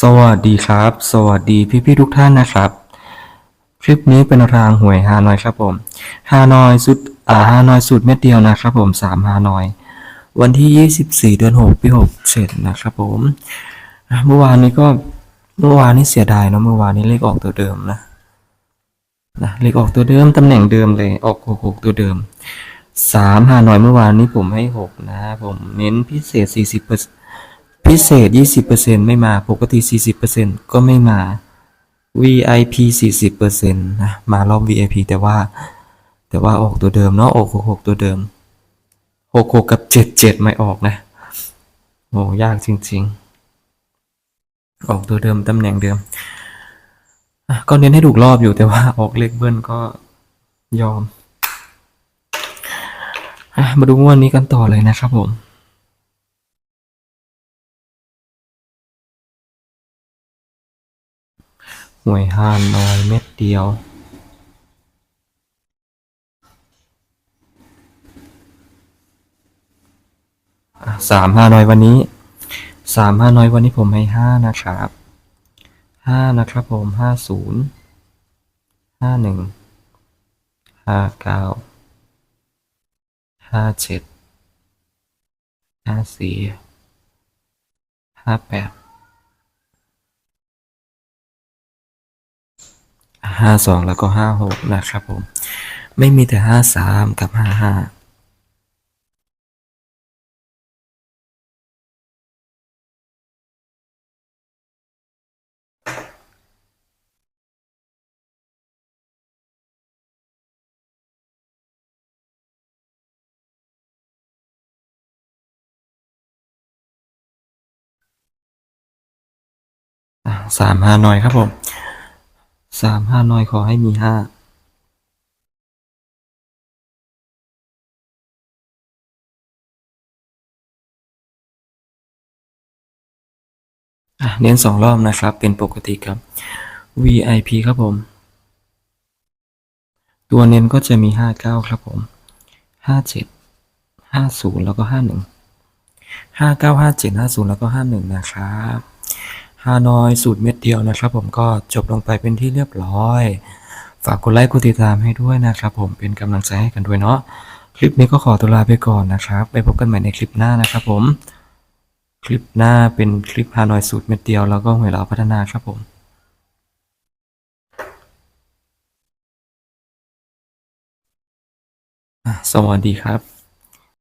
สวัสดีครับ สวัสดีพี่ๆทุกท่านนะครับ คลิปนี้เป็นรางหวยฮานอยครับผมฮานอยสุดอ่าฮานอยสุดเม็ดเดียวนะครับผมสามฮานอย วันที่ 24 เดือน 6 ปี67นะครับผมเมื่อวานนี้ก็เมื่อวานนี้เสียดายเนอะเมื่อวานนี้เลขออกตัวเดิมนะนะเลขออกตัวเดิมตำแหน่งเดิมเลยออก66ตัวเดิมสามฮานอยเมื่อวานนี้ผมให้หกนะผมเน้นพิเศษ 40เปอร์ พิเศษ 20%ไม่มาปกติ 40%ก็ไม่มา VIP 40%นะมารอบ VIP แต่ว่า แต่ว่าออกตัวเดิมเนาะออก66 ตัวเดิม 66 กับ 77 ไม่ออกนะโอ้ยากจริง ๆ ออกตัวเดิมตำแหน่งเดิมก็เน้นให้ถูกรอบอยู่แต่ว่าออกเลขเบิ้ลก็ยอม มาดูงวดนี้กันต่อเลยนะครับผม หวยฮานน้อยเม็ดเดียว สามห้าน้อยวันนี้สามห้าน้อยวันนี้ผมให้ห้านะครับห้านะครับผมห้าศูนย์ห้าหนึ่งห้าเก้าห้าเจ็ดห้าสี่ห้าแปด ห้าสองแล้วก็ห้าหกนะครับผม ไม่มีแต่ห้าสามกับห้าห้าสามห้าน้อยครับผม สามห้าน้อยขอให้มีห้าเน้นสองรอบนะครับ เป็นปกติครับ VIP ครับผม ตัวเน้นก็จะมีห้าเก้าครับผมห้าเจ็ดห้าศูนย์แล้วก็ห้าหนึ่งห้าเก้าห้าเจ็ดห้าศูนย์แล้วก็ห้าหนึ่งนะครับ ฮานอยสูตรเม็ดเดียวนะครับ ผมก็จบลงไปเป็นที่เรียบร้อย ฝากกดไลค์กดติดตามให้ด้วยนะครับ ผมเป็นกำลังใจให้กันด้วยเนาะคลิปนี้ก็ขอตัวลาไปก่อนนะครับ ไปพบกันใหม่ในคลิปหน้านะครับ ผม คลิปหน้าเป็นคลิปฮานอยสูตรเม็ดเดียวแล้วก็หวยเราพัฒนาครับผมสวัสดีครับ